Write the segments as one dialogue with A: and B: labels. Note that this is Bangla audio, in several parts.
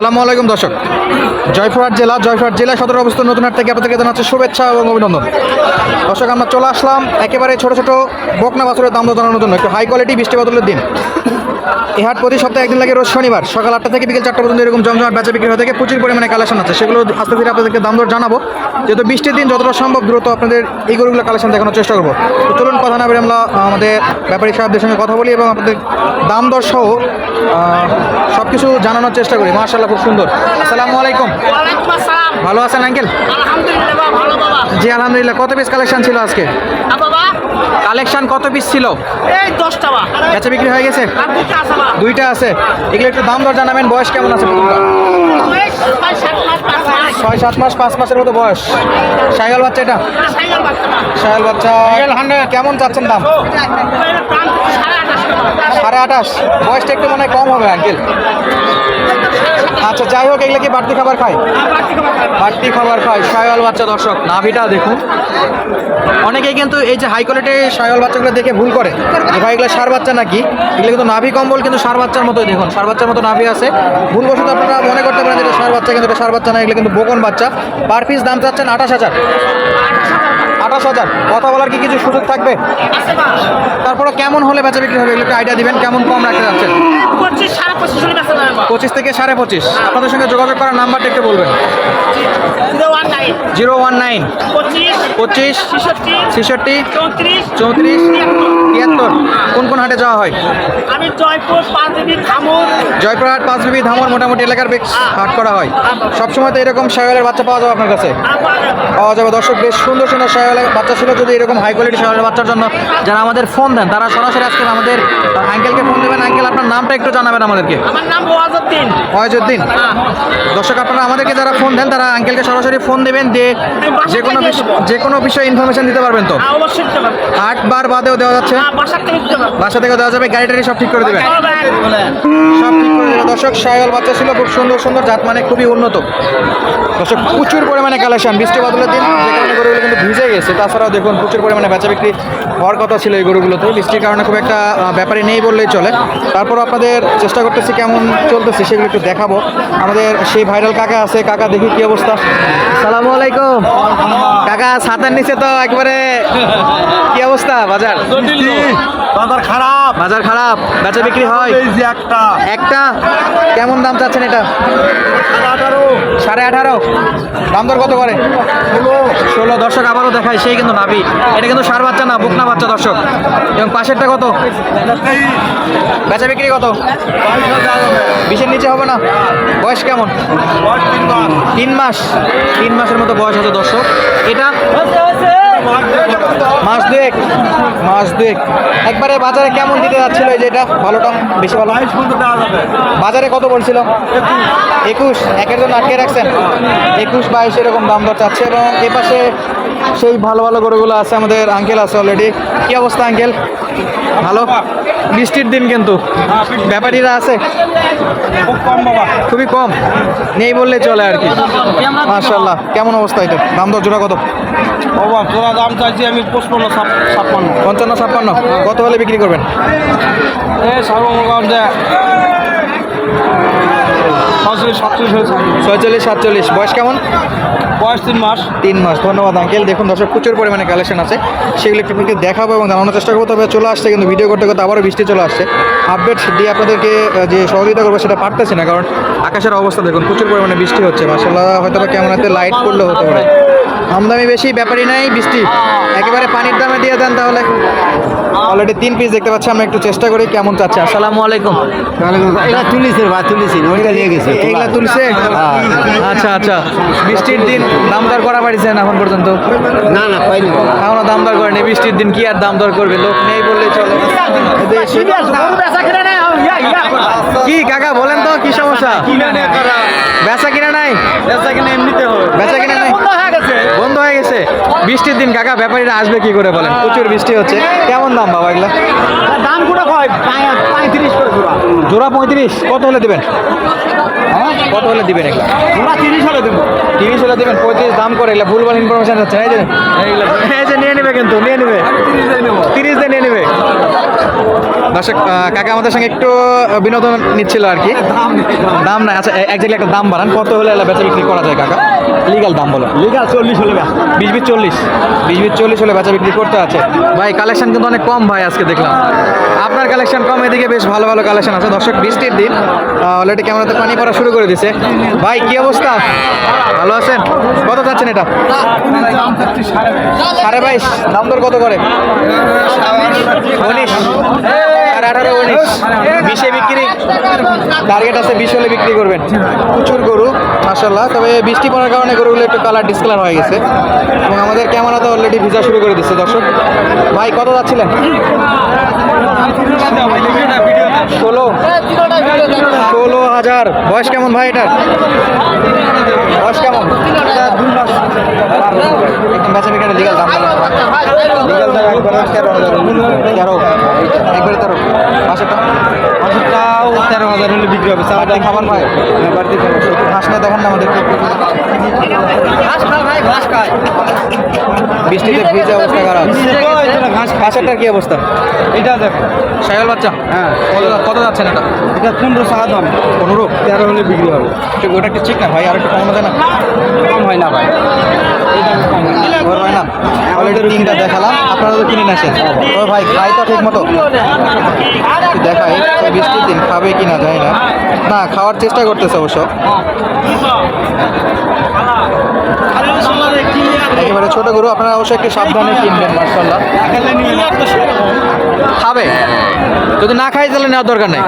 A: আসসালামু আলাইকুম দর্শক। জয়পুরহাট জেলা জয়পুরহাট জেলা সদর অবস্থিত নতুন হাট থেকে আপনাদেরকে জানাচ্ছি শুভেচ্ছা এবং অভিনন্দন। দর্শক, আমরা চলে আসলাম একেবারে ছোট ছোট বকনা বাছুরের দাম জানানোর জন্য। একটু হাই কোয়ালিটি বৃষ্টি বদলের দিন। এই হাট প্রতি সপ্তাহে একদিন লাগে রোজ শনিবার। সকাল আটটা থেকে বিকেল চারটা পর্যন্ত এরকম জমজমাট বেচা বিক্রি হয়ে থাকে প্রচুর পরিমাণে কালেকশন আছে। সেগুলো আস্তে ধীরে আপনাদেরকে দাম দর জানাব। যেহেতু বৃষ্টির দিন যতটা সম্ভব দ্রুত আপনাদের এই গরুগুলো কালেকশন দেখানোর চেষ্টা করব। তো চলুন কথা না বলে আমরা আমাদের ব্যাপারী সাহেবদের সঙ্গে কথা বলি এবং আপনাদের দাম দর সহ সব কিছু জানানোর চেষ্টা করি। মার্শাল্লাহ খুব সুন্দর। আসসালামু আলাইকুম।
B: ওয়ালাইকুম আসসালাম।
A: ভালো আছেন আঙ্কেল?
B: আলহামদুলিল্লাহ বাবা, ভালো বাবা।
A: জি আলহামদুলিল্লাহ। কত পিস কালেকশন ছিল আজকে? কালেকশন কত পিস ছিল?
B: এই দশটা
A: বেচা বিক্রি হয়ে গেছে? দুইটা আছে এগুলো একটু দাম দর জানাবেন বয়স কেমন আছে
B: ছয় সাত মাস পাঁচ
A: মাসের মতো বয়স। সাইকেল বাচ্চা এটা?
B: সাইকেল বাচ্চা
A: সাইকেল বাচ্চা। কেমন চাচ্ছেন দাম?
B: সাড়ে আঠাশ
A: সাড়ে আঠাশ। বয়সটা একটু মনে হয় কম হবে আঙ্কেল। আচ্ছা যাই হোক, এগুলো কি বাড়তি খাবার খায়?
B: বাড়তি খাবার
A: খায়। সায়াল বাচ্চা, দর্শক, নাভিটা দেখুন। অনেকেই কিন্তু এই যে হাই কোয়ালিটির সায়াল বাচ্চাগুলো দেখে ভুল করে। যে ভাই, এগুলো সার বাচ্চা নাকি? এগুলো কিন্তু নাভি কম্বল, কিন্তু সার বাচ্চার মতোই দেখুন। সার বাচ্চার মতো নাভি আছে। ভুলবশত আপনারা মনে করতে পারেন যে এটা সার বাচ্চা, কিন্তু সার বাচ্চা না, এগুলো কিন্তু বোকন বাচ্চা। পার পিস দাম চাচ্ছেন আঠাশ হাজার। আঠাশ হাজার। কথা বলার কি কিছু সুযোগ থাকবে? তারপরে কেমন হলে বেচা বিক্রি হবে এগুলো একটু আইডিয়া দিবেন। কেমন কম রাখতে যাচ্ছেন
B: পঁচিশ
A: থেকে সাড়ে পঁচিশ। আপনাদের সঙ্গে যোগাযোগ করার নাম্বারটা একটু বলবেন।
B: Zero one nine. পঁচিশ
A: পঁচিশ
B: ছেষট্টি
A: ছেষট্টি
B: চৌত্রিশ
A: চৌত্রিশ তিয়াত্তর। কোন হাটে যাওয়া হয়?
B: আমি জয়পুর পাঁচ দেবী ধামুর।
A: জয়পুরহাট পাঁচবিবি ধামর মোটামুটি এলাকার বেশ হাট করা হয়। সবসময় তো এরকম শায়ালের বাচ্চা পাওয়া যাবে আপনার কাছে?
B: পাওয়া যাবে।
A: দর্শক বেশ সুন্দর সুন্দর শায়ালের বাচ্চা ছিল। যদি এরকম হাই কোয়ালিটি শায়ালের বাচ্চার জন্য যারা আমাদের ফোন দেন তারা সরাসরি আজকে আমাদের আঙ্কেলকে ফোন দেবেন। আঙ্কেল আপনার নামটা একটু জানাবেন আমাদেরকে।
B: আমার নাম ওয়াজউদ্দিন।
A: ফয়েজউদ্দিন দর্শক আপনারা আমাদেরকে যারা ফোন দেন তারা আঙ্কেলকে সরাসরি ফোন দেবেন দিয়ে যে কোনো বিষয় যে কোনো বিষয়ে ইনফরমেশন দিতে পারবেন তো?
B: হ্যাঁ, অবশ্যই
A: আট বার বাদেও দেওয়া যাচ্ছে। বাসা থেকে দেওয়া যাবে গাড়ি টাড়ি সব ঠিক করে দেবেন। সব ঠিক করে দেবে দর্শক সায়াল বাচ্চা ছিল খুব সুন্দর সুন্দর জাত মানে খুবই উন্নত। দর্শক প্রচুর পরিমাণে কালেকশন বৃষ্টি বদলের দিন যে কারণে গরুগুলো কিন্তু ভিজে গেছে। তাছাড়াও দেখুন প্রচুর পরিমাণে বেচা বিক্রি হওয়ার কথা ছিল এই গরুগুলোতে। বৃষ্টির কারণে খুব একটা আহ, ব্যাপারে নেই বললেই চলে। তারপর আপনাদের চেষ্টা করতেছি কেমন চলতেছে সেগুলো একটু দেখাবো। আমাদের সেই ভাইরাল কাকা আছে কাকা দেখি কি অবস্থা। সালামু আলাইকুম। কাকা ছাতার নিচে তো একবারে কি অবস্থা বাজার?
C: বাজার খারাপ।
A: বাজার খারাপ বেচা বিক্রি হয়।
C: যে একটা।
A: একটা? কেমন দাম চাচ্ছেন এটা? সাড়ে আঠারো। দাম দর কত করে?
C: ষোলো।
A: দর্শক আবারও দেখায় সেই কিন্তু নাবি। এটা কিন্তু সার বাচ্চা না বুকনা বাচ্চা দর্শক। এবং পাশেরটা কত? বেচা বিক্রি কত? বিশের নিচে হবে না? বয়স কেমন?
C: তিন মাস
A: তিন মাস। তিন মাসের মতো বয়স আছে দর্শক। এটা মাস দুয়েক মাস দুয়েক। একবারে বাজারে কেমন দিতে যাচ্ছিল এই যেটা ভালোটা? বেশি ভালো? বাজারে কত বলছিল? একুশ। একের জন্য আটকে রাখছেন। একুশ বাইশ এরকম দাম দর চাচ্ছে এবং এ পাশে সেই ভালো ভালো গরুগুলো আছে আমাদের আঙ্কেল আছে অলরেডি কি অবস্থা আঙ্কেল ভালো? বৃষ্টির দিন কিন্তু। ব্যাপারীরা আছে? খুবই কম। নেই বললে চলে আর কি। মার্শাল্লাহ কেমন অবস্থা এটা দাম দর জোড়া কত?
C: দাম আমি
A: পঞ্চান্ন, ছাপ্পান্ন। কত হলে বিক্রি করবেন? ছয়চল্লিশ সাতচল্লিশ। বয়স কেমন?
C: বয়স তিন মাস।
A: তিন মাস। ধন্যবাদ আঙ্কেল। দেখুন দর্শক প্রচুর পরিমাণে কালেকশন আছে। সেগুলো একটু আপনাকে দেখাবো এবং জানানোর চেষ্টা করব। তবে চলে আসছে কিন্তু ভিডিও করতে করতে আবারও বৃষ্টি চলে আসছে। আপডেট দিয়ে আপনাদেরকে যে সহযোগিতা করব সেটা পারতেছি না কারণ আকাশের অবস্থা দেখুন প্রচুর পরিমাণে বৃষ্টি হচ্ছে। মাসাল্লাহ হয়তো বা কেমন হাতে লাইট পড়লে হতে পারে। আমদামি বেশি ব্যাপারই নাই বৃষ্টি। একেবারে পানির দামে দিয়ে দেন তাহলে। অলরেডি তিন পিস দেখতে পাচ্ছি আমরা একটু চেষ্টা করি কেমন চাচ্ছে। আসসালামু আলাইকুম।
D: এটা তুলিছে বা তুলিছে ওইটা দিয়ে গেছে।
A: এগুলা তুলছে? আচ্ছা আচ্ছা। বৃষ্টির দিন দাম দর করা পারিছেন এখন পর্যন্ত?
D: না না পাইনি।
A: এখনও দাম দর করেনি। বৃষ্টির দিন কি আর দাম দর করবে? লোক নেই বললে চলে। কি কাকা বলেন তো কি সমস্যা? বেচা কিনা নাই?
C: বেচা কিনে এমনিতে হবে
A: বেচা কিনা নাই? বন্ধ হয়ে গেছে। বৃষ্টির দিন কাকা ব্যাপারীরা আসবে কি করে বলেন? প্রচুর বৃষ্টি হচ্ছে। কেমন দাম বাবা এগুলা?
D: দাম কোটা হয় পঁয়ত্রিশ
A: জোড়া পঁয়ত্রিশ কত হলে দেবেন? কত হলে দিবেন এগুলো?
C: আমরা তিরিশ হলে দেবো।
A: তিরিশ হলে দেবেন পঁয়ত্রিশ দাম করে এগুলো ভুলভাল ইনফরমেশন হচ্ছে এই যে এই যে নিয়ে নেবে কিন্তু নিয়ে নেবে। তিরিশ দিয়ে নিয়ে নেবে। দর্শক কাকা আমাদের সঙ্গে একটু বিনোদন নিচ্ছিল আর কি। দাম না আচ্ছা একজাক্টলি একটা দাম বাড়ান। কত হলে বেচা বিক্রি করা যায় কাকা? লিগাল দাম বলো।
C: লিগাল চল্লিশ হলে
A: বিশ বিশ চল্লিশ। বিশ বিশ চল্লিশ হলে বেচা বিক্রি করতে আছে। ভাই কালেকশন কিন্তু অনেক কম ভাই আজকে দেখলাম। আপনার কালেকশন কম, এদিকে বেশ ভালো ভালো কালেকশন আছে। দর্শক, বৃষ্টির দিন অলরেডি ক্যামেরাতে পানি পড়া শুরু করে দিছে। ভাই, কি অবস্থা? ভালো আছেন? কত চাচ্ছেন এটা? সাড়ে বাইশ। দাম দর কত করে? উনিশ। আঠারো, উনিশ। বিশে বিক্রি? টার্গেট আছে বিশ হলে বিক্রি করবেন। প্রচুর গরু। মাসাল্লাহ তবে বৃষ্টি পড়ার কারণে গরুগুলো একটু কালার ডিসকালার হয়ে গেছে। এবং আমাদের ক্যামেরা তো অলরেডি ভিজা শুরু করে দিচ্ছে দর্শক। ভাই, কত যাচ্ছিলেন? ষোলো। ষোলো হাজার। বয়স কেমন ভাই এটার? বয়স কেমন একদম বেচা বিক্রি লিগাল দাম লিগাল দাম একবারে তেরো হাজার তেরো একবারে তেরো। পাঁচশোটা।
C: পাঁচশোটাও তেরো হাজার হলে বিক্রি হবে।
A: বাড়তি খাবার ভাই? বাড়তি খাবার। ঘাস না দেখান না আমাদের বৃষ্টিতে ভিজে অবস্থা খারাপ।
C: ঘাস
A: ঘাসেরটার কি অবস্থা?
C: এটা দেখো।
A: সাইকেল বাচ্চা?
C: হ্যাঁ।
A: কত কত যাচ্ছেন এটা?
C: এটা পনেরো টাকা দাম।
A: পনেরো?
C: তেরো হলে বিক্রি হবে।
A: ওটা একটু ঠিক না ভাই আর একটু কমানো যায় না?
C: কম হয় না ভাই।
A: হয় না অলরেডি তিনটা দেখালাম। আপনারা তো কিনে আসেন ও ভাই খাই তো ঠিক মতো দেখাই বৃষ্টির দিন খাবে কি না যায় না। না খাওয়ার চেষ্টা করতেছে অবশ্য। একেবারে ছোট গরু আপনারা অবশ্যই একটু সাবধানে কিনবেন মার্শাল্লাহ খাবে? যদি না খাই তাহলে নেওয়ার দরকার নেই।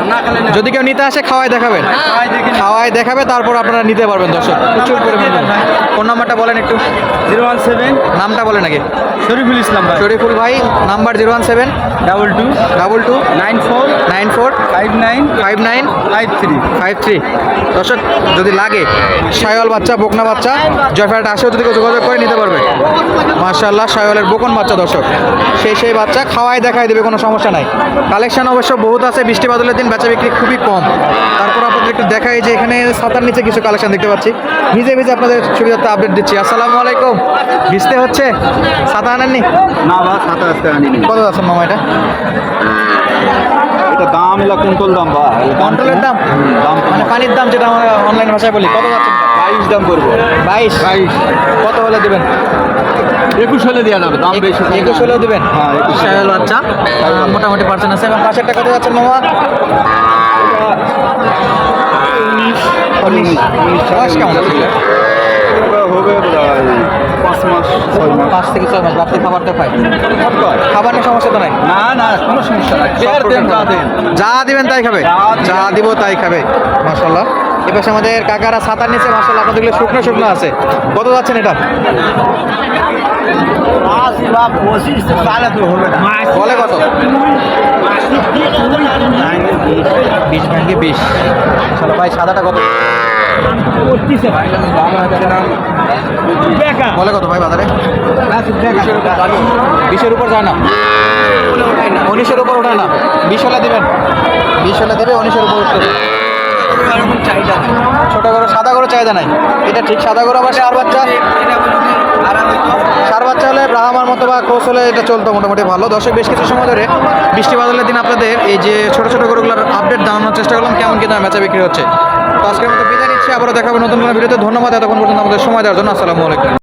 A: যদি কেউ নিতে আসে খাওয়াই দেখাবেন। খাওয়াই দেখাবে তারপর আপনারা নিতে পারবেন দর্শক। প্রচুর পরিমাণে। ফোন নাম্বারটা বলেন একটু।
C: Zero one seven.
A: নামটা বলেন আগে।
C: শরীফুল ইসলাম ভাই।
A: শরীফুল ভাই number zero one seven.
C: Double two.
A: Double two.
C: Nine four.
A: Nine four.
C: Five nine.
A: Five nine.
C: Five three.
A: Five three. দর্শক যদি লাগে সায়ল বাচ্চা বকনা বাচ্চা জয়ফাট আসেও যদি কেউ যোগাযোগ করে নিতে পারবে। মার্শাল্লাহ সায়লের বকন বাচ্চা দর্শক। সেই সেই বাচ্চা খাওয়াই দেখাই দেবে কোনো সমস্যা নাই। কালেকশন অবশ্য বহুত আছে বৃষ্টি বাদলের দিন বেচা বিক্রি খুবই কম। তারপর আপনাদের একটু দেখাই যে এখানে সাতার নিচে কিছু কালেকশন দেখতে পাচ্ছি। ভিজে ভিজে আপনাদের সুবিধাতে আপডেট দিচ্ছি। আসসালামু আলাইকুম। ভিজতে হচ্ছে? সাতা আনেননি?
C: না বা টাকা নিবি
A: কত আছেন মামা এটা?
C: এটা দাম এলা কুন্তল দাম বা।
A: কন্ট্রোলের দাম?
C: দাম
A: মানে পানির দাম যেটা আমরা অনলাইন ভাষায় বলি কত যাচ্ছেন
C: বাইশ দাম করব।
A: বাইশ?
C: বাইশ।
A: কত হলে দেবেন?
C: একুশ হলে দেওয়া যাবে দাম বেশি
A: একুশ হলেও দেবেন?
C: হ্যাঁ, একুশ।
A: বাচ্চা আহ, মোটামুটি পার্সেন্ট আছে। এবং কত যাচ্ছেন মামা। উনিশ। কেমন?
C: হবে পাঁচ মাস ছয় মাস
A: পাঁচ থেকে ছয় মাস রাত্রে খাবার নিয়ে সমস্যা তো নাই?
C: না না কোনো সমস্যা নাই। দেন
A: খাবে।
C: দেন।
A: যা দিবেন তাই খাবে।
C: যা
A: যা দিব তাই খাবে। মাসাল্লাহ এপাশে আমাদের কাকারা সাতার নিচে মাসাল্লাহ আপনাদের শুকনো শুকনো আছে। কত যাচ্ছেন এটা? বলে কত? বিশ ভাঙ্গে বিশ চলো ভাই সাদাটা কত? বলে কত ভাই বাজারে? বিশের উপর যায় না। উনিশের উপর ওঠায় না। বিশ হলে দেবেন। বিশ হলে দেবে উনিশের উপর উঠতে ছোট গরু, সাদা গরু চাহিদা নাই। এটা ঠিক সাদা গরু, আবার সার বাচ্চা। সার বাচ্চা হলে ব্রাহ্মার মতো বা ক্রোস হলে এটা চলতো মোটামুটি ভালো। দর্শক, বেশ কিছু সময় ধরে বৃষ্টি বাদলের দিন আপনাদের এই যে ছোট ছোট গরুগুলোর আপডেট জানানোর চেষ্টা করলাম, কেমন কি দামে বেচা বিক্রি হচ্ছে। তো আজকের মতো বিদায় নিচ্ছি, আবারও দেখাবো নতুন কোনো ভিডিওতে। ধন্যবাদ, এতক্ষণ পর্যন্ত আমাদের সময় দেওয়ার জন্য। আসসালামু আলাইকুম।